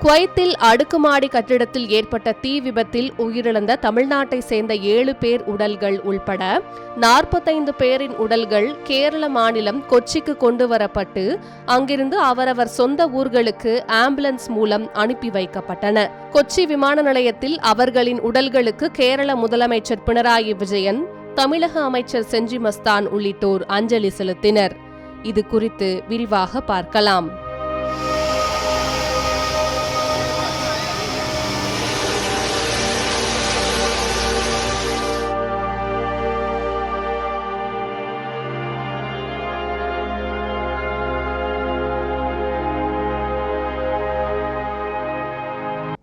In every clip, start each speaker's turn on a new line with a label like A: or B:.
A: குவைத்தில் அடுக்குமாடி கட்டிடத்தில் ஏற்பட்ட தீ விபத்தில் உயிரிழந்த தமிழ்நாட்டை சேர்ந்த ஏழு பேர் உடல்கள் உள்பட நாற்பத்தைந்து பேரின் உடல்கள் கேரள மாநிலம் கொச்சிக்கு கொண்டு வரப்பட்டு அங்கிருந்து அவரவர் சொந்த ஊர்களுக்கு ஆம்புலன்ஸ் மூலம் அனுப்பி வைக்கப்பட்டன. கொச்சி விமான நிலையத்தில் அவர்களின் உடல்களுக்கு கேரள முதலமைச்சர் பினராயி விஜயன் தமிழக அமைச்சர் செஞ்சி மஸ்தான் உள்ளிட்டோர் அஞ்சலி செலுத்தினர். இது குறித்து விரிவாக பார்க்கலாம்.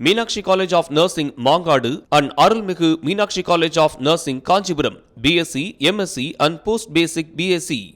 B: Meenakshi college of nursing Mangadu and Arulmigu Meenakshi college of nursing Kanchipuram BSc MSc and post basic BSc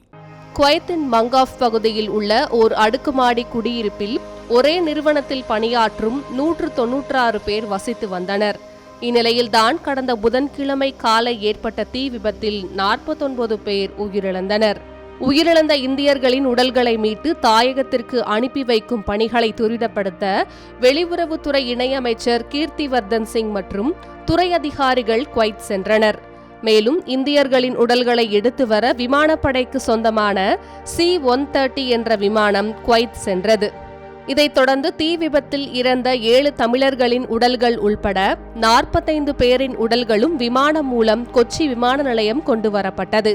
A: குவைத்தின் Mangaf பகுதியில் உள்ள ஓர் அடுக்குமாடி குடியிருப்பில் ஒரே நிறுவனத்தில் பணியாற்றும் நூற்று தொன்னூற்றாறு பேர் வசித்து வந்தனர். இந்நிலையில்தான் கடந்த புதன்கிழமை காலை ஏற்பட்ட தீ விபத்தில் நாற்பத்தொன்பது பேர் உயிரிழந்தனர். உயிரிழந்த இந்தியர்களின் உடல்களை மீட்டு தாயகத்திற்கு அனுப்பி வைக்கும் பணிகளை துரிதப்படுத்த வெளியுறவுத்துறை இணையமைச்சர் கீர்த்திவர்தன் சிங் மற்றும் துறை அதிகாரிகள் குவைத் சென்றனர். மேலும் இந்தியர்களின் உடல்களை எடுத்து வர விமானப்படைக்கு சொந்தமான சி ஒன் தேர்ட்டி என்ற விமானம் குவைத் சென்றது. இதைத் தொடர்ந்து தீ விபத்தில் இறந்த ஏழு தமிழர்களின் உடல்கள் உள்பட நாற்பத்தைந்து பேரின் உடல்களும் விமானம் மூலம் கொச்சி விமான நிலையம் கொண்டு வரப்பட்டது.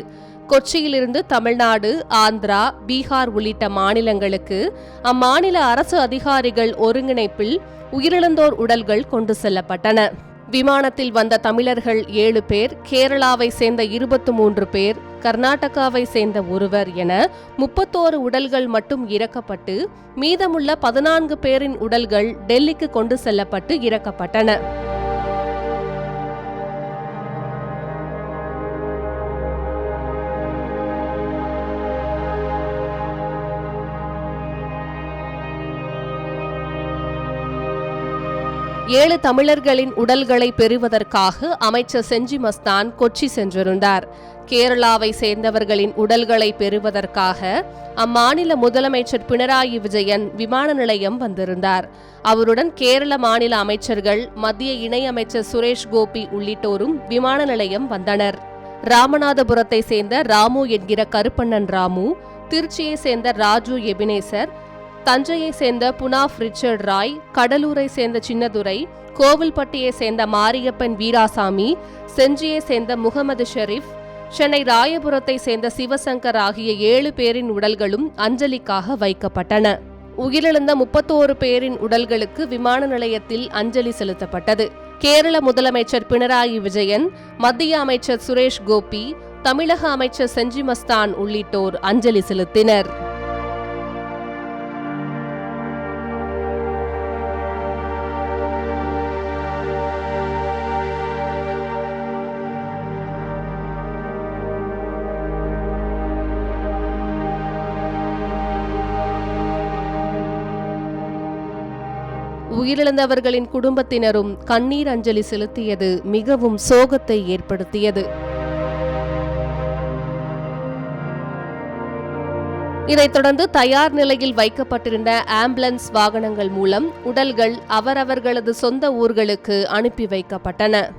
A: கொச்சியிலிருந்து தமிழ்நாடு ஆந்திரா பீகார் உள்ளிட்ட மாநிலங்களுக்கு அம்மாநில அரசு அதிகாரிகள் ஒருங்கிணைப்பில் உயிரிழந்தோர் உடல்கள் கொண்டு செல்லப்பட்டன. விமானத்தில் வந்த தமிழர்கள் ஏழு பேர் கேரளாவை சேர்ந்த இருபத்து மூன்று பேர் கர்நாடகாவை சேர்ந்த ஒருவர் என முப்பத்தோரு உடல்கள் மட்டும் இறக்கப்பட்டு மீதமுள்ள பதினான்கு பேரின் உடல்கள் டெல்லிக்கு கொண்டு செல்லப்பட்டு இறக்கப்பட்டன. ஏழு தமிழர்களின் உடல்களை பெறுவதற்காக அமைச்சர் செஞ்சி மஸ்தான் கொச்சி சென்றிருந்தார். கேரளாவை சேர்ந்தவர்களின் உடல்களை பெறுவதற்காக அம்மாநில முதலமைச்சர் பினராயி விஜயன் விமான நிலையம் வந்திருந்தார். அவருடன் கேரள மாநில அமைச்சர்கள் மத்திய இணையமைச்சர் சுரேஷ் கோபி உள்ளிட்டோரும் விமான நிலையம் வந்தனர். ராமநாதபுரத்தை சேர்ந்த ராமு என்கிற கருப்பண்ணன் ராமு திருச்சியை சேர்ந்த ராஜு எபினேசர் தஞ்சையை சேர்ந்த புனாஃப் ரிச்சர்ட் ராய் கடலூரை சேர்ந்த சின்னதுரை கோவில்பட்டியை சேர்ந்த மாரியப்பன் வீராசாமி செஞ்சியை சேர்ந்த முகமது ஷெரீப் சென்னை ராயபுரத்தை சேர்ந்த சிவசங்கர் ஆகிய ஏழு பேரின் உடல்களும் அஞ்சலிக்காக வைக்கப்பட்டன. உயிரிழந்த முப்பத்தோரு பேரின் உடல்களுக்கு விமான நிலையத்தில் அஞ்சலி செலுத்தப்பட்டது. கேரள முதலமைச்சர் பினராயி விஜயன் மத்திய அமைச்சர் சுரேஷ் கோபி தமிழக அமைச்சர் செஞ்சி மஸ்தான் உள்ளிட்டோர் அஞ்சலி செலுத்தினர். உயிரிழந்தவர்களின் குடும்பத்தினரும் கண்ணீர் அஞ்சலி செலுத்தியது மிகவும் சோகத்தை ஏற்படுத்தியது. இதைத் தொடர்ந்து தயார் நிலையில் வைக்கப்பட்டிருந்த ஆம்புலன்ஸ் வாகனங்கள் மூலம் உடல்கள் அவரவர்களது சொந்த ஊர்களுக்கு அனுப்பி வைக்கப்பட்டன.